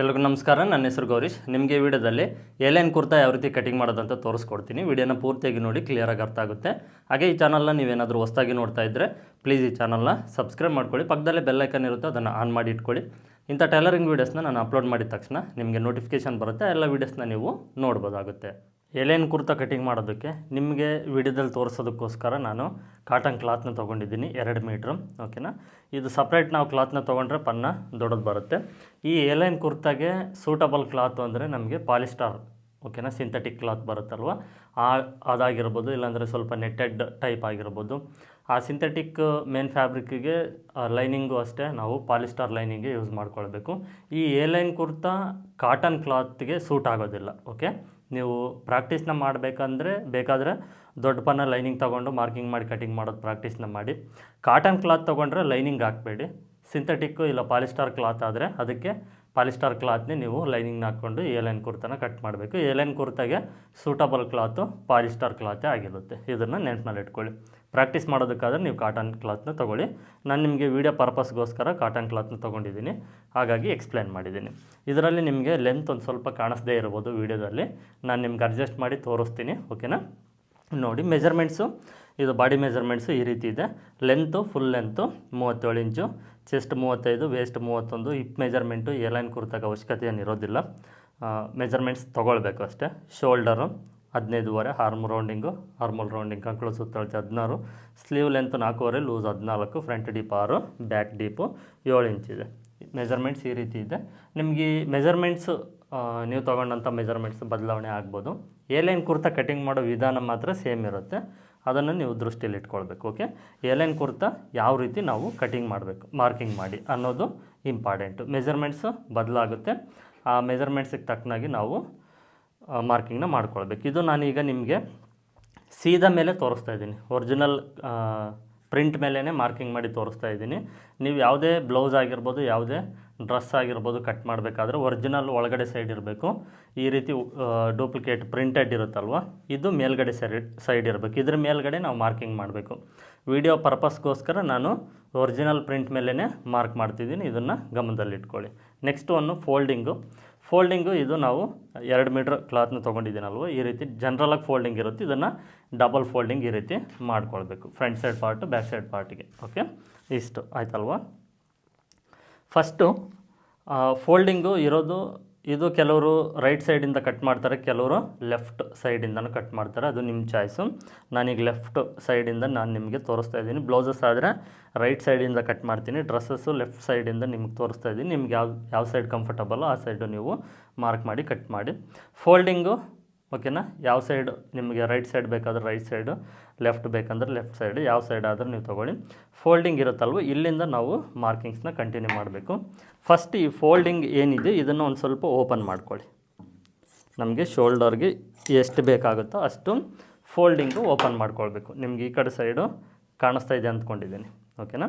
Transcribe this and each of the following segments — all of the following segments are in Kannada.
ಎಲ್ರಿಗೂ ನಮಸ್ಕಾರ, ನನ್ನ ಹೆಸರು ಗೌರೀಶ್. ನಿಮಗೆ ವಿಡಿಯೋದಲ್ಲಿ ಏಲೈನ್ ಕುರ್ತಾ ಯಾವ ರೀತಿ ಕಟಿಂಗ್ ಮಾಡೋದಂತ ತೋರಿಸ್ಕೊಡ್ತೀನಿ. ವಿಡಿಯೋನ ಪೂರ್ತಿಯಾಗಿ ನೋಡಿ ಕ್ಲಿಯರಾಗಿ ಅರ್ಥ ಆಗುತ್ತೆ. ಹಾಗೆ ಈ ಚಾನಲ್ನ ನೀವೇನಾದರೂ ಹೊಸ್ದಾಗಿ ನೋಡ್ತಾ ಇದ್ದರೆ ಪ್ಲೀಸ್ ಈ ಚಾನಲ್ನ ಸಬ್ಸ್ಕ್ರೈಬ್ ಮಾಡ್ಕೊಳ್ಳಿ. ಪಕ್ಕದಲ್ಲೇ ಬೆಲ್ಲೈಕನ್ ಇರುತ್ತೆ, ಅದನ್ನು ಆನ್ ಮಾಡಿ ಇಟ್ಕೊಳ್ಳಿ. ಇಂಥ ಟೈಲರಿಂಗ್ ವೀಡಿಯೋಸ್ನ ನಾನು ಅಪ್ಲೋಡ್ ಮಾಡಿದ ತಕ್ಷಣ ನಿಮಗೆ ನೋಟಿಫಿಕೇಷನ್ ಬರುತ್ತೆ, ಎಲ್ಲ ವೀಡಿಯೋಸ್ನ ನೀವು ನೋಡ್ಬೋದಾಗುತ್ತೆ. ಏಲೇನ್ ಕುರ್ತಾ ಕಟಿಂಗ್ ಮಾಡೋದಕ್ಕೆ ನಿಮಗೆ ವಿಡಿಯೋದಲ್ಲಿ ತೋರಿಸೋದಕ್ಕೋಸ್ಕರ ನಾನು ಕಾಟನ್ ಕ್ಲಾತ್ನ ತೊಗೊಂಡಿದ್ದೀನಿ ಎರಡು ಮೀಟ್ರ್, ಓಕೆನಾ? ಇದು ಸಪ್ರೇಟ್ ನಾವು ಕ್ಲಾತ್ನ ತೊಗೊಂಡ್ರೆ ಪನ್ನ ದೊಡ್ಡದು ಬರುತ್ತೆ. ಈ ಎಲೆನ್ ಕುರ್ತಾಗೆ ಸೂಟಬಲ್ ಕ್ಲಾತು ಅಂದರೆ ನಮಗೆ ಪಾಲಿಸ್ಟಾರ್, ಓಕೆನಾ? ಸಿಂಥೆಟಿಕ್ ಕ್ಲಾತ್ ಬರುತ್ತಲ್ವ? ಆ, ಅದಾಗಿರ್ಬೋದು, ಇಲ್ಲಾಂದರೆ ಸ್ವಲ್ಪ ನೆಟ್ಟೆಡ್ ಟೈಪ್ ಆಗಿರ್ಬೋದು. ಆ ಸಿಂಥೆಟಿಕ್ ಮೇನ್ ಫ್ಯಾಬ್ರಿಕ್ಕಿಗೆ ಲೈನಿಂಗು ಅಷ್ಟೇ ನಾವು ಪಾಲಿಸ್ಟಾರ್ ಲೈನಿಂಗೇ ಯೂಸ್ ಮಾಡ್ಕೊಳ್ಬೇಕು. ಈ ಎ ಲೈನ್ ಕುರ್ತಾ ಕಾಟನ್ ಕ್ಲಾತ್ಗೆ ಸೂಟ್ ಆಗೋದಿಲ್ಲ, ಓಕೆ? ನೀವು ಪ್ರಾಕ್ಟೀಸ್ನ ಮಾಡಬೇಕಂದ್ರೆ ಬೇಕಾದರೆ ದೊಡ್ಡ ಪನ್ನ ಲೈನಿಂಗ್ ತೊಗೊಂಡು ಮಾರ್ಕಿಂಗ್ ಮಾಡಿ ಕಟಿಂಗ್ ಮಾಡೋದು ಪ್ರಾಕ್ಟೀಸ್ನ ಮಾಡಿ. ಕಾಟನ್ ಕ್ಲಾತ್ ತೊಗೊಂಡ್ರೆ ಲೈನಿಂಗ್ ಹಾಕಬೇಡಿ. ಸಿಂಥೆಟಿಕ್ಕು ಇಲ್ಲ ಪಾಲಿಸ್ಟಾರ್ ಕ್ಲಾತ್ ಆದರೆ ಅದಕ್ಕೆ ಪಾಲಿಸ್ಟಾರ್ ಕ್ಲಾತ್ನೇ ನೀವು ಲೈನಿಂಗ್ನ ಹಾಕ್ಕೊಂಡು ಏಲೈನ್ ಕುರ್ತಾನ ಕಟ್ ಮಾಡಬೇಕು. ಏಲೈನ್ ಕುರ್ತಾಗೆ ಸೂಟಬಲ್ ಕ್ಲಾತು ಪಾಲಿಸ್ಟಾರ್ ಕ್ಲಾತೇ ಆಗಿರುತ್ತೆ. ಇದನ್ನು ನೆನಪಿನಲ್ಲಿ ಇಟ್ಕೊಳ್ಳಿ ಪ್ರಾಕ್ಟೀಸ್ ಮಾಡೋದಕ್ಕಾದ್ರೆ ನೀವು ಕಾಟನ್ ಕ್ಲಾತ್ನ ತೊಗೊಳ್ಳಿ. ನಾನು ನಿಮಗೆ ವೀಡಿಯೋ ಪರ್ಪಸ್ಗೋಸ್ಕರ ಕಾಟನ್ ಕ್ಲಾತ್ನ ತೊಗೊಂಡಿದ್ದೀನಿ. ಹಾಗಾಗಿ ಎಕ್ಸ್ಪ್ಲೇನ್ ಮಾಡಿದ್ದೀನಿ. ಇದರಲ್ಲಿ ನಿಮಗೆ ಲೆಂತ್ ಒಂದು ಸ್ವಲ್ಪ ಕಾಣಿಸದೇ ಇರ್ಬೋದು ವೀಡಿಯೋದಲ್ಲಿ ನಾನು ನಿಮ್ಗೆ ಅಡ್ಜಸ್ಟ್ ಮಾಡಿ ತೋರಿಸ್ತೀನಿ ಓಕೆನಾ ನೋಡಿ ಮೆಜರ್ಮೆಂಟ್ಸು ಇದು ಬಾಡಿ ಮೆಜರ್ಮೆಂಟ್ಸು ಈ ರೀತಿ ಇದೆ. ಲೆಂತು ಫುಲ್ ಲೆಂತು ಮೂವತ್ತೇಳು ಇಂಚು ಚೆಸ್ಟ್ ಮೂವತ್ತೈದು ವೇಸ್ಟ್ ಮೂವತ್ತೊಂದು ಹಿಪ್ ಮೆಜರ್ಮೆಂಟು ಲೈನ್ ಕುರ್ತಾಗ ಅವಶ್ಯಕತೆ ಏನಿರೋದಿಲ್ಲ ಮೆಜರ್ಮೆಂಟ್ಸ್ ತೊಗೊಳ್ಬೇಕು ಅಷ್ಟೇ. ಶೋಲ್ಡರು ಹದಿನೈದುವರೆ ಹಾರ್ಮ್ ರೌಂಡಿಂಗು ಹಾರ್ಮಲ್ ರೌಂಡಿಂಗ್ ಕಂಕಳು ಸುತ್ತಳತೆ ಹದಿನಾರು. ಸ್ಲೀವ್ ಲೆಂತ್ ನಾಲ್ಕೂವರೆ ಲೂಸ್ ಹದಿನಾಲ್ಕು, ಫ್ರಂಟ್ ಡೀಪ್ ಆರು, ಬ್ಯಾಕ್ ಡೀಪು ಏಳು ಇಂಚಿದೆ ಮೆಜರ್ಮೆಂಟ್ಸ್ ಈ ರೀತಿ ಇದೆ. ನಿಮಗೆ ಮೆಜರ್ಮೆಂಟ್ಸು ನೀವು ತೊಗೊಂಡಂಥ ಮೆಜರ್ಮೆಂಟ್ಸ್ ಬದಲಾವಣೆ ಆಗ್ಬೋದು. ಏಲೈನ್ ಕುರ್ತಾ ಕಟಿಂಗ್ ಮಾಡೋ ವಿಧಾನ ಮಾತ್ರ ಸೇಮ್ ಇರುತ್ತೆ. ಅದನ್ನು ನೀವು ದೃಷ್ಟಿಯಲ್ಲಿ ಇಟ್ಕೊಳ್ಬೇಕು, ಓಕೆ? ಏಲೈನ್ ಕುರ್ತಾ ಯಾವ ರೀತಿ ನಾವು ಕಟಿಂಗ್ ಮಾಡಬೇಕು, ಮಾರ್ಕಿಂಗ್ ಮಾಡಿ ಅನ್ನೋದು ಇಂಪಾರ್ಟೆಂಟು. ಮೆಜರ್ಮೆಂಟ್ಸು ಬದಲಾಗುತ್ತೆ. ಆ ಮೆಜರ್ಮೆಂಟ್ಸಿಗೆ ತಕ್ಕನಾಗಿ ನಾವು ಮಾರ್ಕಿಂಗ್ನ ಮಾಡ್ಕೊಳ್ಬೇಕು. ಇದು ನಾನೀಗ ನಿಮಗೆ ಸೀದ ಮೇಲೆ ತೋರಿಸ್ತಾ ಇದ್ದೀನಿ. ಒರಿಜಿನಲ್ ಪ್ರಿಂಟ್ ಮೇಲೇ ಮಾರ್ಕಿಂಗ್ ಮಾಡಿ ತೋರಿಸ್ತಾ ಇದ್ದೀನಿ. ನೀವು ಯಾವುದೇ ಬ್ಲೌಸ್ ಆಗಿರ್ಬೋದು, ಯಾವುದೇ ಡ್ರೆಸ್ ಆಗಿರ್ಬೋದು ಕಟ್ ಮಾಡಬೇಕಾದ್ರೆ ಒರಿಜಿನಲ್ ಒಳಗಡೆ ಸೈಡ್ ಇರಬೇಕು. ಈ ರೀತಿ ಡೂಪ್ಲಿಕೇಟ್ ಪ್ರಿಂಟೆಡ್ ಇರುತ್ತಲ್ವ? ಇದು ಮೇಲ್ಗಡೆ ಸೈಡ್ ಸೈಡ್ ಇರಬೇಕು. ಇದ್ರ ಮೇಲ್ಗಡೆ ನಾವು ಮಾರ್ಕಿಂಗ್ ಮಾಡಬೇಕು. ವಿಡಿಯೋ ಪರ್ಪಸ್ಗೋಸ್ಕರ ನಾನು ಒರಿಜಿನಲ್ ಪ್ರಿಂಟ್ ಮೇಲೇ ಮಾರ್ಕ್ ಮಾಡ್ತಿದ್ದೀನಿ. ಇದನ್ನು ಗಮನದಲ್ಲಿಟ್ಕೊಳ್ಳಿ. ನೆಕ್ಸ್ಟ್ ಒಂದು ಫೋಲ್ಡಿಂಗು. ಫೋಲ್ಡಿಂಗು ಇದು ನಾವು ಎರಡು ಮೀಟ್ರ್ ಕ್ಲಾತ್ನ ತೊಗೊಂಡಿದ್ದೀನಲ್ವ, ಈ ರೀತಿ ಜನ್ರಲಾಗಿ ಫೋಲ್ಡಿಂಗ್ ಇರುತ್ತೆ. ಇದನ್ನು ಡಬಲ್ ಫೋಲ್ಡಿಂಗ್ ಈ ರೀತಿ ಮಾಡ್ಕೊಳ್ಬೇಕು front side part back side ಪಾರ್ಟಿಗೆ ಓಕೆ ಇಷ್ಟು, ಆಯ್ತಲ್ವಾ? ಫಸ್ಟು ಫೋಲ್ಡಿಂಗು ಇರೋದು ಇದು ಕೆಲವರು ರೈಟ್ ಸೈಡಿಂದ ಕಟ್ ಮಾಡ್ತಾರೆ, ಕೆಲವರು ಲೆಫ್ಟ್ ಸೈಡಿಂದನೂ ಕಟ್ ಮಾಡ್ತಾರೆ. ಅದು ನಿಮ್ಮ ಚಾಯ್ಸು ನಾನೀಗ ಲೆಫ್ಟ್ ಸೈಡಿಂದ ನಾನು ನಿಮಗೆ ತೋರಿಸ್ತಾ ಇದ್ದೀನಿ. ಬ್ಲೌಸಸ್ ಆದರೆ ರೈಟ್ ಸೈಡಿಂದ ಕಟ್ ಮಾಡ್ತೀನಿ. ಡ್ರೆಸ್ಸಸ್ಸು ಲೆಫ್ಟ್ ಸೈಡಿಂದ ನಿಮ್ಗೆ ತೋರಿಸ್ತಾ ಇದ್ದೀನಿ. ನಿಮ್ಗೆ ಯಾವ ಯಾವ ಸೈಡ್ ಕಂಫರ್ಟಬಲ್ಲೋ ಆ ಸೈಡು ನೀವು ಮಾರ್ಕ್ ಮಾಡಿ ಕಟ್ ಮಾಡಿ. ಫೋಲ್ಡಿಂಗು ಓಕೆನಾ? ಯಾವ ಸೈಡ್ ನಿಮಗೆ ರೈಟ್ ಸೈಡ್ ಬೇಕಾದ್ರೆ ರೈಟ್ ಸೈಡು, ಲೆಫ್ಟ್ ಬೇಕಂದ್ರೆ ಲೆಫ್ಟ್ ಸೈಡ್, ಯಾವ ಸೈಡ್ ಆದರೂ ನೀವು ತೊಗೊಳ್ಳಿ. ಫೋಲ್ಡಿಂಗ್ ಇರುತ್ತಲ್ವ, ಇಲ್ಲಿಂದ ನಾವು ಮಾರ್ಕಿಂಗ್ಸ್ನ ಕಂಟಿನ್ಯೂ ಮಾಡಬೇಕು. ಫಸ್ಟ್ ಈ ಫೋಲ್ಡಿಂಗ್ ಏನಿದೆ, ಇದನ್ನು ಒಂದು ಸ್ವಲ್ಪ ಓಪನ್ ಮಾಡ್ಕೊಳ್ಳಿ. ನಮಗೆ ಶೋಲ್ಡರ್ಗೆ ಎಷ್ಟು ಬೇಕಾಗುತ್ತೋ ಅಷ್ಟು ಫೋಲ್ಡಿಂಗು ಓಪನ್ ಮಾಡ್ಕೊಳ್ಬೇಕು. ನಿಮ್ಗೆ ಈ ಕಡೆ ಸೈಡು ಕಾಣಿಸ್ತಾ ಇದೆ ಅಂದ್ಕೊಂಡಿದ್ದೀನಿ. ಓಕೆನಾ?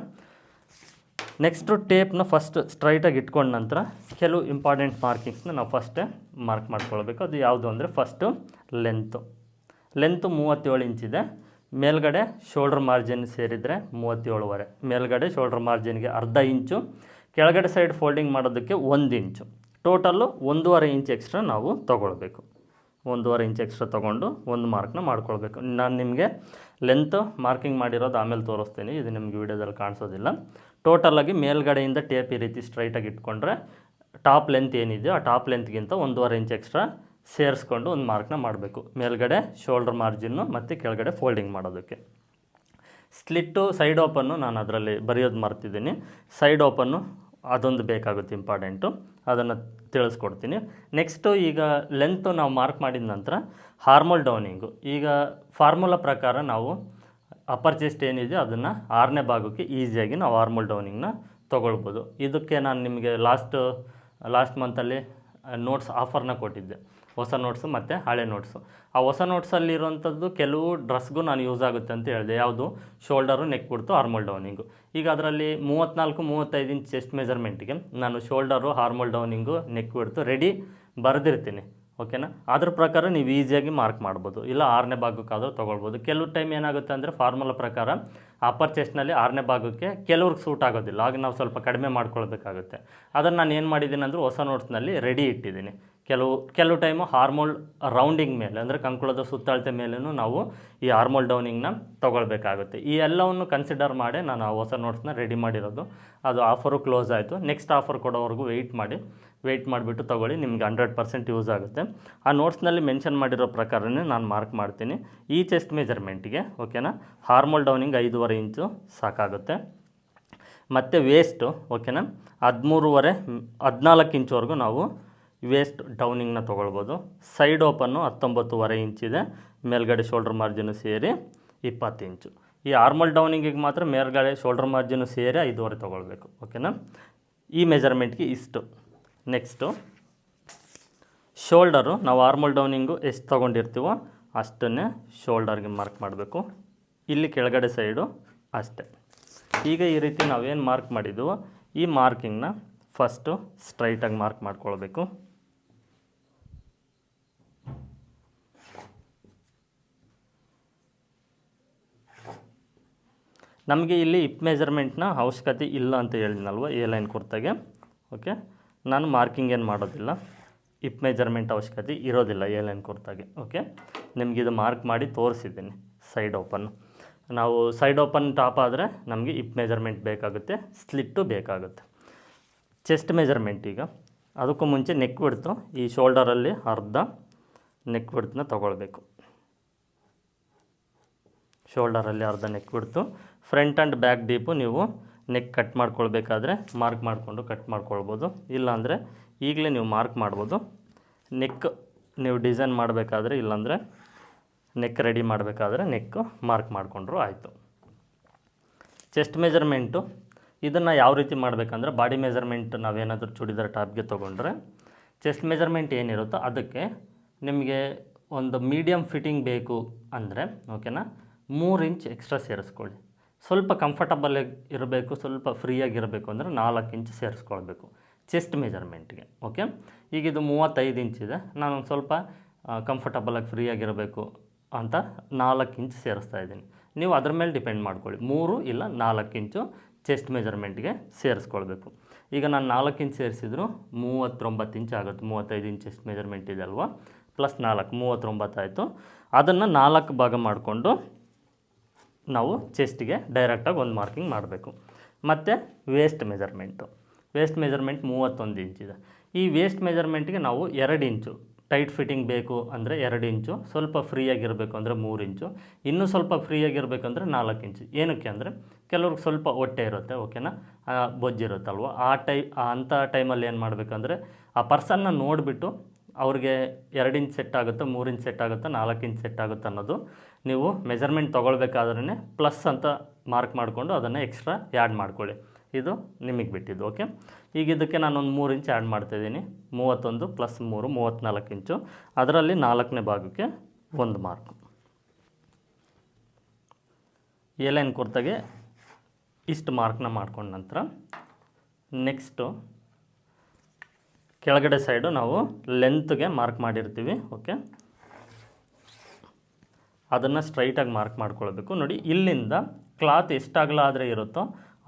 ನೆಕ್ಸ್ಟು ಟೇಪ್ನ ಫಸ್ಟ್ ಸ್ಟ್ರೈಟಾಗಿ ಇಟ್ಕೊಂಡ ನಂತರ ಕೆಲವು ಇಂಪಾರ್ಟೆಂಟ್ ಮಾರ್ಕಿಂಗ್ಸ್ನ ನಾವು ಫಸ್ಟೇ ಮಾರ್ಕ್ ಮಾಡ್ಕೊಳ್ಬೇಕು. ಅದು ಯಾವುದು ಅಂದರೆ ಫಸ್ಟು ಲೆಂತು ಲೆಂತು ಮೂವತ್ತೇಳು ಇಂಚಿದೆ ಮೇಲ್ಗಡೆ ಶೋಲ್ಡ್ರ್ ಮಾರ್ಜಿನ್ ಸೇರಿದರೆ ಮೂವತ್ತೇಳುವರೆ. ಮೇಲ್ಗಡೆ ಶೋಲ್ಡ್ರ್ ಮಾರ್ಜಿನ್ಗೆ ಅರ್ಧ ಇಂಚು ಕೆಳಗಡೆ ಸೈಡ್ ಫೋಲ್ಡಿಂಗ್ ಮಾಡೋದಕ್ಕೆ ಒಂದು ಇಂಚು ಟೋಟಲ್ಲು ಒಂದೂವರೆ ಇಂಚ್ ಎಕ್ಸ್ಟ್ರಾ ನಾವು ತೊಗೊಳ್ಬೇಕು. ಒಂದೂವರೆ ಇಂಚ್ ಎಕ್ಸ್ಟ್ರಾ ತೊಗೊಂಡು ಒಂದು ಮಾರ್ಕ್ನ ಮಾಡ್ಕೊಳ್ಬೇಕು. ನಾನು ನಿಮಗೆ ಲೆಂತ್ ಮಾರ್ಕಿಂಗ್ ಮಾಡಿರೋದು ಆಮೇಲೆ ತೋರಿಸ್ತೀನಿ. ಇದು ನಿಮಗೆ ವೀಡಿಯೋದಲ್ಲಿ ಕಾಣಿಸೋದಿಲ್ಲ. ಟೋಟಲಾಗಿ ಮೇಲ್ಗಡೆಯಿಂದ ಟೇಪ್ ಈ ರೀತಿ ಸ್ಟ್ರೈಟಾಗಿ ಇಟ್ಕೊಂಡ್ರೆ ಟಾಪ್ ಲೆಂತ್ ಏನಿದೆಯೋ ಆ ಟಾಪ್ ಲೆಂತ್ಗಿಂತ ಒಂದೂವರೆ ಇಂಚ್ ಎಕ್ಸ್ಟ್ರಾ ಸೇರಿಸ್ಕೊಂಡು ಒಂದು ಮಾರ್ಕ್ನ ಮಾಡಬೇಕು. ಮೇಲ್ಗಡೆ ಶೋಲ್ಡ್ರ್ ಮಾರ್ಜಿನ್ನು ಮತ್ತು ಕೆಳಗಡೆ ಫೋಲ್ಡಿಂಗ್ ಮಾಡೋದಕ್ಕೆ. ಸ್ಲಿಟ್ಟು ಸೈಡ್ ಓಪನ್ನು ನಾನು ಅದರಲ್ಲಿ ಬರೆಯೋದು ಮರ್ತಿದ್ದೀನಿ. ಸೈಡ್ ಓಪನ್ನು ಅದೊಂದು ಬೇಕಾಗುತ್ತೆ ಇಂಪಾರ್ಟೆಂಟು ಅದನ್ನು ತಿಳಿಸ್ಕೊಡ್ತೀನಿ. ನೆಕ್ಸ್ಟು ಈಗ ಲೆಂತು ನಾವು ಮಾರ್ಕ್ ಮಾಡಿದ ನಂತರ ಹಾರ್ಮಲ್ ಡೌನಿಂಗು ಈಗ ಫಾರ್ಮುಲಾ ಪ್ರಕಾರ ನಾವು ಅಪ್ಪರ್ ಚೆಸ್ಟ್ ಏನಿದೆ ಅದನ್ನು ಆರನೇ ಭಾಗಕ್ಕೆ ಈಸಿಯಾಗಿ ನಾವು ಆರ್ಮಲ್ ಡೌನಿಂಗ್ನ ತೊಗೊಳ್ಬೋದು. ಇದಕ್ಕೆ ನಾನು ನಿಮಗೆ ಲಾಸ್ಟ್ ಲಾಸ್ಟ್ ಮಂತಲ್ಲಿ ನೋಟ್ಸ್ ಆಫರ್ನ ಕೊಟ್ಟಿದ್ದೆ. ಹೊಸ ನೋಟ್ಸು ಮತ್ತು ಹಳೆ ನೋಟ್ಸು ಆ ಹೊಸ ನೋಟ್ಸಲ್ಲಿರುವಂಥದ್ದು ಕೆಲವು ಡ್ರೆಸ್ಗೂ ನಾನು ಯೂಸ್ ಆಗುತ್ತೆ ಅಂತ ಹೇಳಿದೆ. ಯಾವುದು? ಶೋಲ್ಡರು ನೆಕ್ ಕೊಡ್ತು ಆರ್ಮಲ್ ಡೌನಿಂಗು ಈಗ ಅದರಲ್ಲಿ ಮೂವತ್ತ್ನಾಲ್ಕು ಮೂವತ್ತೈದು ಇಂಚ್ ಚೆಸ್ಟ್ ಮೆಜರ್ಮೆಂಟಿಗೆ ನಾನು ಶೋಲ್ಡರು ಹಾರ್ಮೋಲ್ ಡೌನಿಂಗು ನೆಕ್ ಬಿಡ್ತು ರೆಡಿ ಬರೆದಿರ್ತೀನಿ. ಓಕೆನಾ? ಅದ್ರ ಪ್ರಕಾರ ನೀವು ಈಸಿಯಾಗಿ ಮಾರ್ಕ್ ಮಾಡ್ಬೋದು. ಇಲ್ಲ ಆರನೇ ಭಾಗಕ್ಕಾದರೂ ತೊಗೊಳ್ಬೋದು. ಕೆಲವು ಟೈಮ್ ಏನಾಗುತ್ತೆ ಅಂದರೆ ಫಾರ್ಮುಲಾ ಪ್ರಕಾರ ಅಪ್ಪರ್ ಚೆಸ್ಟ್ನಲ್ಲಿ ಆರನೇ ಭಾಗಕ್ಕೆ ಕೆಲವ್ರಿಗೆ ಸೂಟ್ ಆಗೋದಿಲ್ಲ. ಆಗ ನಾವು ಸ್ವಲ್ಪ ಕಡಿಮೆ ಮಾಡ್ಕೊಳ್ಬೇಕಾಗುತ್ತೆ. ಅದನ್ನು ನಾನು ಏನು ಮಾಡಿದ್ದೀನಿ ಅಂದರೆ ಹೊಸ ನೋಟ್ಸ್ನಲ್ಲಿ ರೆಡಿ ಇಟ್ಟಿದ್ದೀನಿ. ಕೆಲವು ಕೆಲವು ಟೈಮು ಹಾರ್ಮೋಲ್ ರೌಂಡಿಂಗ್ ಮೇಲೆ, ಅಂದರೆ ಕಂಕುಳದ ಸುತ್ತಳತೆ ಮೇಲೂ ನಾವು ಈ ಹಾರ್ಮೋಲ್ ಡೌನಿಂಗ್ನ ತೊಗೊಳ್ಬೇಕಾಗುತ್ತೆ. ಈ ಎಲ್ಲವನ್ನು ಕನ್ಸಿಡರ್ ಮಾಡಿ ನಾನು ಆ ಹೊಸ ನೋಟ್ಸ್ನ ರೆಡಿ ಮಾಡಿರೋದು. ಅದು ಆಫರು ಕ್ಲೋಸ್ ಆಯಿತು. ನೆಕ್ಸ್ಟ್ ಆಫರ್ ಕೊಡೋವರೆಗೂ ವೆಯ್ಟ್ ಮಾಡಿ. ವೆಯ್ಟ್ ಮಾಡಿಬಿಟ್ಟು ತೊಗೊಳ್ಳಿ, ನಿಮ್ಗೆ ಹಂಡ್ರೆಡ್ ಪರ್ಸೆಂಟ್ ಯೂಸ್ ಆಗುತ್ತೆ. ಆ ನೋಟ್ಸ್ನಲ್ಲಿ ಮೆನ್ಷನ್ ಮಾಡಿರೋ ಪ್ರಕಾರನೇ ನಾನು ಮಾರ್ಕ್ ಮಾಡ್ತೀನಿ. ಈ ಚೆಸ್ಟ್ ಮೆಜರ್ಮೆಂಟಿಗೆ ಓಕೆನಾ ಹಾರ್ಮೋಲ್ ಡೌನಿಂಗ್ ಐದೂವರೆ ಇಂಚು ಸಾಕಾಗುತ್ತೆ. ಮತ್ತು ವೇಸ್ಟು ಓಕೆನಾ ಹದಿಮೂರುವರೆ, ಹದಿನಾಲ್ಕು ಇಂಚುವರೆಗೂ ನಾವು ವೇಸ್ಟ್ ಡೌನಿಂಗ್ನ ತೊಗೊಳ್ಬೋದು. ಸೈಡ್ ಓಪನ್ನು ಹತ್ತೊಂಬತ್ತುವರೆ ಇಂಚಿದೆ ಮೇಲ್ಗಡೆ ಶೋಲ್ಡರ್ ಮಾರ್ಜಿನು ಸೇರಿ ಇಪ್ಪತ್ತು ಇಂಚು. ಈ ಆರ್ಮಲ್ ಡೌನಿಂಗಿಗೆ ಮಾತ್ರ ಮೇಲ್ಗಡೆ ಶೋಲ್ಡರ್ ಮಾರ್ಜಿನು ಸೇರಿ ಐದುವರೆ ತೊಗೊಳ್ಬೇಕು ಓಕೆನಾ ಈ ಮೆಜರ್ಮೆಂಟ್ಗೆ ಇಷ್ಟು. ನೆಕ್ಸ್ಟು ಶೋಲ್ಡರು ನಾವು ಆರ್ಮಲ್ ಡೌನಿಂಗು ಎಷ್ಟು ತೊಗೊಂಡಿರ್ತೀವೋ ಅಷ್ಟನ್ನೇ ಶೋಲ್ಡರ್ಗೆ ಮಾರ್ಕ್ ಮಾಡಬೇಕು. ಇಲ್ಲಿ ಕೆಳಗಡೆ ಸೈಡು ಅಷ್ಟೇ. ಈಗ ಈ ರೀತಿ ನಾವೇನು ಮಾರ್ಕ್ ಮಾಡಿದ್ದೀವೋ ಈ ಮಾರ್ಕಿಂಗ್ನ ಫಸ್ಟು ಸ್ಟ್ರೈಟಾಗಿ ಮಾರ್ಕ್ ಮಾಡ್ಕೊಳ್ಬೇಕು. ನಮಗೆ ಇಲ್ಲಿ ಇಪ್ ಮೆಜರ್ಮೆಂಟ್ನ ಅವಶ್ಯಕತೆ ಇಲ್ಲ ಅಂತ ಹೇಳಿದ್ನಲ್ವ ಎ ಲೈನ್ ಕುರ್ತಾಗೆ. ಓಕೆ ನಾನು ಮಾರ್ಕಿಂಗ್ ಏನು ಮಾಡೋದಿಲ್ಲ ಇಪ್ ಮೆಜರ್ಮೆಂಟ್ ಅವಶ್ಯಕತೆ ಇರೋದಿಲ್ಲ ಏಲೈನ್ ಲೈನ್ ಕುರ್ತಾಗೆ ಓಕೆ ನಿಮಗೆ ಇದು ಮಾರ್ಕ್ ಮಾಡಿ ತೋರಿಸಿದ್ದೀನಿ, ಸೈಡ್ ಓಪನ್. ನಾವು ಸೈಡ್ ಓಪನ್ ಟಾಪ್ ಆದರೆ ನಮಗೆ ಇಪ್ ಮೆಜರ್ಮೆಂಟ್ ಬೇಕಾಗುತ್ತೆ, ಸ್ಲಿಟ್ಟು ಬೇಕಾಗುತ್ತೆ. ಚೆಸ್ಟ್ ಮೆಜರ್ಮೆಂಟ್ ಈಗ. ಅದಕ್ಕೂ ಮುಂಚೆ ನೆಕ್ ಬಿಡ್ತು ಈ ಶೋಲ್ಡರಲ್ಲಿ ಅರ್ಧ ನೆಕ್ ಬಿಡ್ತನ್ನ ತೊಗೊಳ್ಬೇಕು. ಶೋಲ್ಡರಲ್ಲಿ ಅರ್ಧ ನೆಕ್ ಬಿಡ್ತು ಫ್ರಂಟ್ ಆ್ಯಂಡ್ ಬ್ಯಾಕ್ ಡೀಪು ನೀವು ನೆಕ್ ಕಟ್ ಮಾಡ್ಕೊಳ್ಬೇಕಾದ್ರೆ ಮಾರ್ಕ್ ಮಾಡಿಕೊಂಡು ಕಟ್ ಮಾಡ್ಕೊಳ್ಬೋದು. ಇಲ್ಲಾಂದರೆ ಈಗಲೇ ನೀವು ಮಾರ್ಕ್ ಮಾಡ್ಬೋದು. ನೆಕ್ ನೀವು ಡಿಸೈನ್ ಮಾಡಬೇಕಾದ್ರೆ ಇಲ್ಲಾಂದರೆ ನೆಕ್ ರೆಡಿ ಮಾಡಬೇಕಾದ್ರೆ ನೆಕ್ ಮಾರ್ಕ್ ಮಾಡಿಕೊಂಡ್ರು ಆಯಿತು. ಚೆಸ್ಟ್ ಮೆಜರ್ಮೆಂಟು ಇದನ್ನು ಯಾವ ರೀತಿ ಮಾಡಬೇಕಂದ್ರೆ ಬಾಡಿ ಮೆಜರ್ಮೆಂಟ್ ನಾವೇನಾದರೂ ಚೂಡಿದಾರ್ ಟಾಪ್ಗೆ ತೊಗೊಂಡ್ರೆ ಚೆಸ್ಟ್ ಮೆಜರ್ಮೆಂಟ್ ಏನಿರುತ್ತೋ ಅದಕ್ಕೆ ನಿಮಗೆ ಒಂದು ಮೀಡಿಯಮ್ ಫಿಟ್ಟಿಂಗ್ ಬೇಕು ಅಂದರೆ ಓಕೆನಾ ಮೂರು ಇಂಚ್ ಎಕ್ಸ್ಟ್ರಾ ಸೇರಿಸ್ಕೊಳ್ಳಿ. ಸ್ವಲ್ಪ ಕಂಫರ್ಟಬಲ್ ಇರಬೇಕು, ಸ್ವಲ್ಪ ಫ್ರೀಯಾಗಿರಬೇಕು ಅಂದರೆ ನಾಲ್ಕು ಇಂಚ್ ಸೇರಿಸ್ಕೊಳ್ಬೇಕು ಚೆಸ್ಟ್ ಮೆಜರ್ಮೆಂಟ್ಗೆ ಓಕೆ ಈಗ ಇದು ಮೂವತ್ತೈದು ಇಂಚ್ ಇದೆ ನಾನು ಸ್ವಲ್ಪ ಕಂಫರ್ಟಬಲಾಗಿ ಫ್ರೀಯಾಗಿರಬೇಕು ಅಂತ ನಾಲ್ಕು ಇಂಚ್ ಸೇರಿಸ್ತಾ ಇದ್ದೀನಿ. ನೀವು ಅದ್ರ ಮೇಲೆ ಡಿಪೆಂಡ್ ಮಾಡ್ಕೊಳ್ಳಿ, ಮೂರು ಇಲ್ಲ ನಾಲ್ಕು ಇಂಚು ಚೆಸ್ಟ್ ಮೆಜರ್ಮೆಂಟ್ಗೆ ಸೇರಿಸ್ಕೊಳ್ಬೇಕು. ಈಗ ನಾನು ನಾಲ್ಕು ಇಂಚ್ ಸೇರಿಸಿದ್ರು ಮೂವತ್ತೊಂಬತ್ತು ಇಂಚ್ ಆಗುತ್ತೆ, ಮೂವತ್ತೈದು ಇಂಚ್ ಚೆಸ್ಟ್ ಮೆಜರ್ಮೆಂಟ್ ಇದೆ ಅಲ್ವಾ? ಪ್ಲಸ್ ನಾಲ್ಕು, ಮೂವತ್ತೊಂಬತ್ತು ಆಯಿತು. ಅದನ್ನು ನಾಲ್ಕು ಭಾಗ ಮಾಡಿಕೊಂಡು ನಾವು ಚೆಸ್ಟಿಗೆ ಡೈರೆಕ್ಟಾಗಿ ಒಂದು ಮಾರ್ಕಿಂಗ್ ಮಾಡಬೇಕು. ಮತ್ತು ವೇಸ್ಟ್ ಮೆಜರ್ಮೆಂಟು ವೇಸ್ಟ್ ಮೆಜರ್ಮೆಂಟ್ ಮೂವತ್ತೊಂದು ಇಂಚಿದೆ ಈ ವೇಸ್ಟ್ ಮೆಜರ್ಮೆಂಟ್ಗೆ ನಾವು ಎರಡು ಇಂಚು ಟೈಟ್ ಫಿಟ್ಟಿಂಗ್ ಬೇಕು ಅಂದರೆ ಎರಡು ಇಂಚು ಸ್ವಲ್ಪ ಫ್ರೀಯಾಗಿರಬೇಕು ಅಂದರೆ ಮೂರು ಇಂಚು ಇನ್ನೂ ಸ್ವಲ್ಪ ಫ್ರೀಯಾಗಿರಬೇಕಂದ್ರೆ ನಾಲ್ಕು ಇಂಚು ಏನಕ್ಕೆ ಅಂದರೆ ಕೆಲವ್ರಿಗೆ ಸ್ವಲ್ಪ ಹೊಟ್ಟೆ ಇರುತ್ತೆ ಓಕೆನಾ ಬೊಜ್ಜಿರುತ್ತಲ್ವ ಆ ಟೈ ಅಂಥ ಟೈಮಲ್ಲಿ ಏನು ಮಾಡಬೇಕಂದ್ರೆ ಆ ಪರ್ಸನ್ನ ನೋಡಿಬಿಟ್ಟು ಅವ್ರಿಗೆ ಎರಡು ಇಂಚ್ ಸೆಟ್ ಆಗುತ್ತೋ ಮೂರು ಇಂಚ್ ಸೆಟ್ ಆಗುತ್ತೋ ನಾಲ್ಕು ಇಂಚ್ ಸೆಟ್ ಆಗುತ್ತೆ ಅನ್ನೋದು ನೀವು ಮೆಜರ್ಮೆಂಟ್ ತೊಗೊಳ್ಬೇಕಾದ್ರೇ ಪ್ಲಸ್ ಅಂತ ಮಾರ್ಕ್ ಮಾಡಿಕೊಂಡು ಅದನ್ನು ಎಕ್ಸ್ಟ್ರಾ ಆ್ಯಡ್ ಮಾಡ್ಕೊಳ್ಳಿ. ಇದು ನಿಮಗೆ ಬಿಟ್ಟಿದ್ದು ಓಕೆ ಈಗ ಇದಕ್ಕೆ ನಾನೊಂದು ಮೂರು ಇಂಚ್ ಆ್ಯಡ್ ಮಾಡ್ತಾಯಿದ್ದೀನಿ ಮೂವತ್ತೊಂದು ಪ್ಲಸ್ ಮೂರು ಮೂವತ್ತ್ನಾಲ್ಕು ಇಂಚು. ಅದರಲ್ಲಿ ನಾಲ್ಕನೇ ಭಾಗಕ್ಕೆ ಒಂದು ಮಾರ್ಕ್ ಎಲೆನ್ ಲೈನ್ ಕುರ್ತಾಗೆ ಇಷ್ಟು ಮಾರ್ಕ್ನ ಮಾಡ್ಕೊಂಡ ನಂತರ ನೆಕ್ಸ್ಟು ಕೆಳಗಡೆ ಸೈಡು ನಾವು ಲೆಂತ್ಗೆ ಮಾರ್ಕ್ ಮಾಡಿರ್ತೀವಿ ಓಕೆ ಅದನ್ನು ಸ್ಟ್ರೈಟಾಗಿ ಮಾರ್ಕ್ ಮಾಡ್ಕೊಳ್ಬೇಕು. ನೋಡಿ, ಇಲ್ಲಿಂದ ಕ್ಲಾತ್ ಎಷ್ಟು ಅಗಲ ಆದರೆ ಇರುತ್ತೋ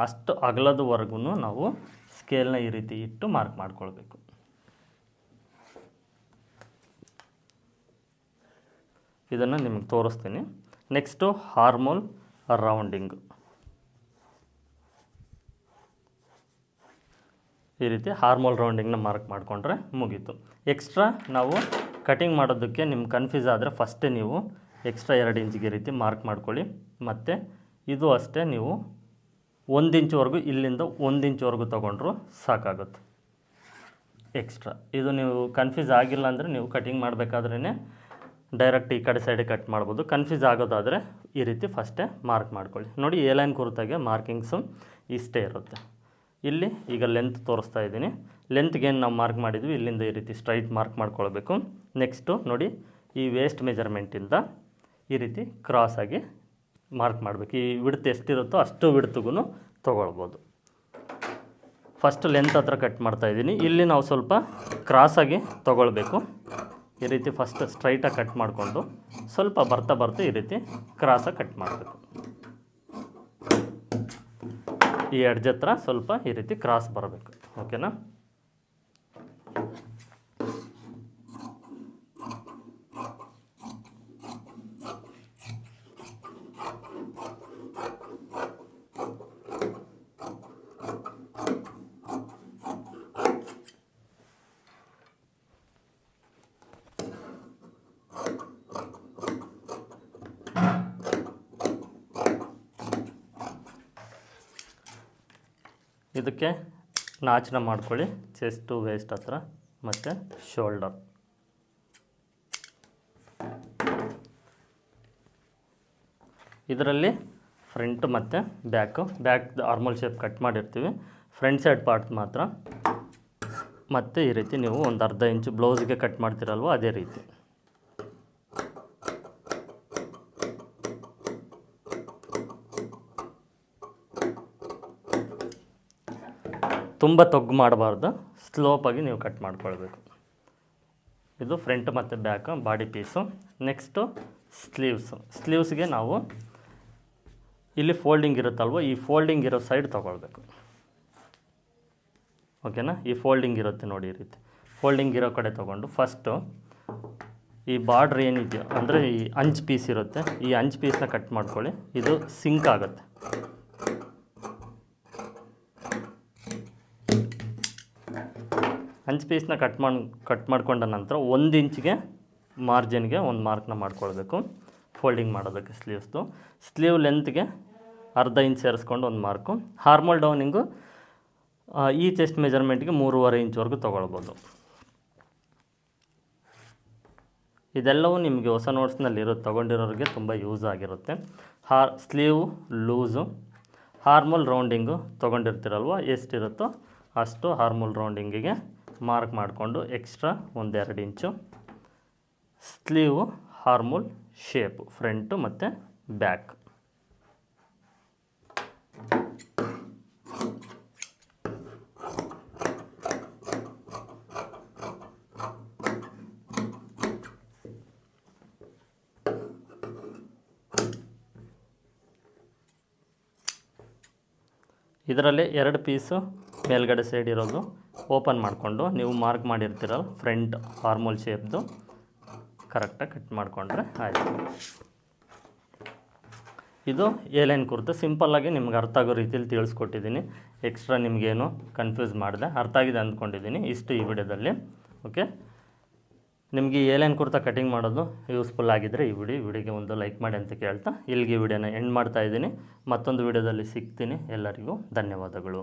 ಅಷ್ಟು ಅಗಲದವರೆಗೂ ನಾವು ಸ್ಕೇಲ್ನ ಈ ರೀತಿ ಇಟ್ಟು ಮಾರ್ಕ್ ಮಾಡ್ಕೊಳ್ಬೇಕು. ಇದನ್ನು ನಿಮಗೆ ತೋರಿಸ್ತೀನಿ. ನೆಕ್ಸ್ಟು ಹಾರ್ಮೋಲ್ ರೌಂಡಿಂಗ್ ಈ ರೀತಿ ಹಾರ್ಮೋಲ್ ರೌಂಡಿಂಗ್ನ ಮಾರ್ಕ್ ಮಾಡಿಕೊಂಡ್ರೆ ಮುಗೀತು. ಎಕ್ಸ್ಟ್ರಾ ನಾವು ಕಟಿಂಗ್ ಮಾಡೋದಕ್ಕೆ ನಿಮ್ಮ ಕನ್ಫ್ಯೂಸ್ ಆದರೆ ಫಸ್ಟೇ ನೀವು ಎಕ್ಸ್ಟ್ರಾ ಎರಡು ಇಂಚಿಗೆ ರೀತಿ ಮಾರ್ಕ್ ಮಾಡ್ಕೊಳ್ಳಿ. ಮತ್ತು ಇದು ಅಷ್ಟೇ ನೀವು ಒಂದು ಇಂಚ್ವರೆಗೂ ಇಲ್ಲಿಂದ ಒಂದು ಇಂಚ್ವರೆಗೂ ತೊಗೊಂಡ್ರು ಸಾಕಾಗುತ್ತೆ. ಎಕ್ಸ್ಟ್ರಾ ಇದು ನೀವು ಕನ್ಫ್ಯೂಸ್ ಆಗಿಲ್ಲ ಅಂದರೆ ನೀವು ಕಟಿಂಗ್ ಮಾಡಬೇಕಾದ್ರೇ ಡೈರೆಕ್ಟ್ ಈ ಕಡೆ ಸೈಡಿಗೆ ಕಟ್ ಮಾಡ್ಬೋದು. ಕನ್ಫ್ಯೂಸ್ ಆಗೋದಾದರೆ ಈ ರೀತಿ ಫಸ್ಟೇ ಮಾರ್ಕ್ ಮಾಡ್ಕೊಳ್ಳಿ. ನೋಡಿ ಏಲೈನ್ ಲೈನ್ ಕುರ್ತಾಗೆ ಮಾರ್ಕಿಂಗ್ಸು ಇಷ್ಟೇ ಇರುತ್ತೆ. ಇಲ್ಲಿ ಈಗ ಲೆಂತ್ ತೋರಿಸ್ತಾ ಇದ್ದೀನಿ. ಲೆಂತ್ಗೆ ಏನು ನಾವು ಮಾರ್ಕ್ ಮಾಡಿದ್ವಿ? ಇಲ್ಲಿಂದ ಈ ರೀತಿ ಸ್ಟ್ರೈಟ್ ಮಾರ್ಕ್ ಮಾಡ್ಕೊಳ್ಬೇಕು. ನೆಕ್ಸ್ಟು ನೋಡಿ ಈ ವೇಸ್ಟ್ ಮೆಜರ್ಮೆಂಟಿಂದ ಈ ರೀತಿ ಕ್ರಾಸಾಗಿ ಮಾರ್ಕ್ ಮಾಡಬೇಕು. ಈ ವಿಡ್ತ್ ಎಷ್ಟಿರುತ್ತೋ ಅಷ್ಟು ವಿಡ್ತಿಗೂ ತೊಗೊಳ್ಬೋದು. ಫಸ್ಟ್ ಲೆಂತ್ ಹತ್ರ ಕಟ್ ಮಾಡ್ತಾ ಇದ್ದೀನಿ. ಇಲ್ಲಿ ನಾವು ಸ್ವಲ್ಪ ಕ್ರಾಸಾಗಿ ತೊಗೊಳ್ಬೇಕು. ಈ ರೀತಿ ಫಸ್ಟ್ ಸ್ಟ್ರೈಟಾಗಿ ಕಟ್ ಮಾಡಿಕೊಂಡು ಸ್ವಲ್ಪ ಬರ್ತಾ ಬರ್ತಾ ಈ ರೀತಿ ಕ್ರಾಸಾಗಿ ಕಟ್ ಮಾಡಬೇಕು. ಈ ಎಡ್ಜ್ ಹತ್ರ ಸ್ವಲ್ಪ ಈ ರೀತಿ ಕ್ರಾಸ್ ಬರಬೇಕು. ಓಕೆನಾ ಇದಕ್ಕೆ ನಾಚನ ಮಾಡ್ಕೊಳ್ಳಿ. ಚೆಸ್ಟು ವೇಸ್ಟ್ ಹತ್ರ ಮತ್ತು ಶೋಲ್ಡರ್ ಇದರಲ್ಲಿ ಫ್ರಂಟ್ ಮತ್ತು back back armhole shape cut ಮಾಡಿರ್ತೀವಿ. ಫ್ರಂಟ್ ಸೈಡ್ ಪಾರ್ಟ್ ಮಾತ್ರ. ಮತ್ತು ಈ ರೀತಿ ನೀವು ಒಂದು ಅರ್ಧ ಇಂಚು ಬ್ಲೌಸ್ಗೆ ಕಟ್ ಮಾಡ್ತೀರಲ್ವ, ಅದೇ ರೀತಿ. ತುಂಬ ತೊಗ್ಗು ಮಾಡಬಾರ್ದು. ಸ್ಲೋಪಾಗಿ ನೀವು ಕಟ್ ಮಾಡ್ಕೊಳ್ಬೇಕು. ಇದು ಫ್ರಂಟ್ ಮತ್ತು back body piece. Next sleeves. ಸ್ಲೀವ್ಸ್ಗೆ ನಾವು ಇಲ್ಲಿ ಫೋಲ್ಡಿಂಗ್ ಇರುತ್ತಲ್ವ, ಈ ಫೋಲ್ಡಿಂಗ್ ಇರೋ ಸೈಡ್ ತೊಗೊಳ್ಬೇಕು. ಓಕೆನಾ? ಈ ಫೋಲ್ಡಿಂಗ್ ಇರುತ್ತೆ ನೋಡಿ ಈ ರೀತಿ. ಫೋಲ್ಡಿಂಗ್ ಇರೋ ಕಡೆ ತೊಗೊಂಡು ಫಸ್ಟು ಈ ಬಾರ್ಡ್ರ್ ಏನಿದೆಯೋ, ಅಂದರೆ ಈ ಅಂಚ್ ಪೀಸ್ ಇರುತ್ತೆ, ಈ ಅಂಚ್ ಪೀಸ್ನ ಕಟ್ ಮಾಡ್ಕೊಳ್ಳಿ. ಇದು ಸಿಂಕ್ ಆಗುತ್ತೆ. ಅಂಚ್ ಪೀಸ್ನ ಕಟ್ ಮಾಡಿ ಕಟ್ ಮಾಡ್ಕೊಂಡ ನಂತರ ಒಂದು ಇಂಚಿಗೆ ಮಾರ್ಜಿನ್ಗೆ ಒಂದು ಮಾರ್ಕ್ನ ಮಾಡ್ಕೊಳ್ಬೇಕು. ಫೋಲ್ಡಿಂಗ್ ಮಾಡೋದಕ್ಕೆ ಸ್ಲೀವ್ಸ್ದು ಸ್ಲೀವ್ ಲೆಂತ್ಗೆ ಅರ್ಧ ಇಂಚ್ ಸೇರಿಸ್ಕೊಂಡು ಒಂದು ಮಾರ್ಕು ಹಾರ್ಮಲ್ ಡೌನಿಂಗು ಈ ಚೆಸ್ಟ್ ಮೆಜರ್ಮೆಂಟ್ಗೆ ಮೂರುವರೆ ಇಂಚ್ವರೆಗೂ ತೊಗೊಳ್ಬೋದು. ಇದೆಲ್ಲವೂ ನಿಮಗೆ ಹೊಸ ನೋಟ್ಸ್ನಲ್ಲಿ ಇರೋ ತೊಗೊಂಡಿರೋರಿಗೆ ತುಂಬ ಯೂಸ್ ಆಗಿರುತ್ತೆ. ಹಾರ್ ಸ್ಲೀವ್ ಲೂಸು ಹಾರ್ಮಲ್ ರೌಂಡಿಂಗು ತೊಗೊಂಡಿರ್ತೀರಲ್ವ ಎಷ್ಟಿರುತ್ತೋ ಅಷ್ಟು ಹಾರ್ಮೋಲ್ ರೌಂಡಿಂಗಿಗೆ ಮಾರ್ಕ್ ಮಾಡಿಕೊಂಡು ಎಕ್ಸ್ಟ್ರಾ ಒಂದೆರಡು inch. Sleeve armhole shape front ಮತ್ತು ಬ್ಯಾಕ್ ಇದರಲ್ಲಿ ಎರಡು ಪೀಸು ಮೇಲ್ಗಡೆ ಸೈಡ್ ಇರೋದು. ಓಪನ್ ಮಾಡಿಕೊಂಡು ನೀವು ಮಾರ್ಕ್ ಮಾಡಿರ್ತೀರಲ್ಲ ಫ್ರಂಟ್ ಹಾರ್ಮೋಲ್ ಶೇಪ್ದು ಕರೆಕ್ಟಾಗಿ ಕಟ್ ಮಾಡಿಕೊಂಡ್ರೆ ಆಯಿತು. ಇದು ಏಲೈನ್ ಕುರ್ತು. ಸಿಂಪಲ್ಲಾಗಿ ನಿಮ್ಗೆ ಅರ್ಥ ಆಗೋ ರೀತಿಯಲ್ಲಿ ತಿಳಿಸ್ಕೊಟ್ಟಿದ್ದೀನಿ. ಎಕ್ಸ್ಟ್ರಾ ನಿಮಗೇನು ಕನ್ಫ್ಯೂಸ್ ಮಾಡಿದೆ. ಅರ್ಥ ಆಗಿದೆ ಅಂದ್ಕೊಂಡಿದ್ದೀನಿ ಇಷ್ಟು ಈ ವಿಡಿಯೋದಲ್ಲಿ. ಓಕೆ ನಿಮಗೆ ಏಲೈನ್ ಕುರ್ತಾ ಕಟಿಂಗ್ ಮಾಡೋದು ಯೂಸ್ಫುಲ್ ಆಗಿದ್ದರೆ ಈ ವಿಡಿಯೋ ವಿಡಿಯೋಗೆ ಒಂದು ಲೈಕ್ ಮಾಡಿ ಅಂತ ಕೇಳ್ತಾ ಇಲ್ಲಿಗೆ ವಿಡಿಯೋನ ಎಂಡ್ ಮಾಡ್ತಾ ಇದ್ದೀನಿ. ಮತ್ತೊಂದು ವಿಡಿಯೋದಲ್ಲಿ ಸಿಗ್ತೀನಿ. ಎಲ್ಲರಿಗೂ ಧನ್ಯವಾದಗಳು.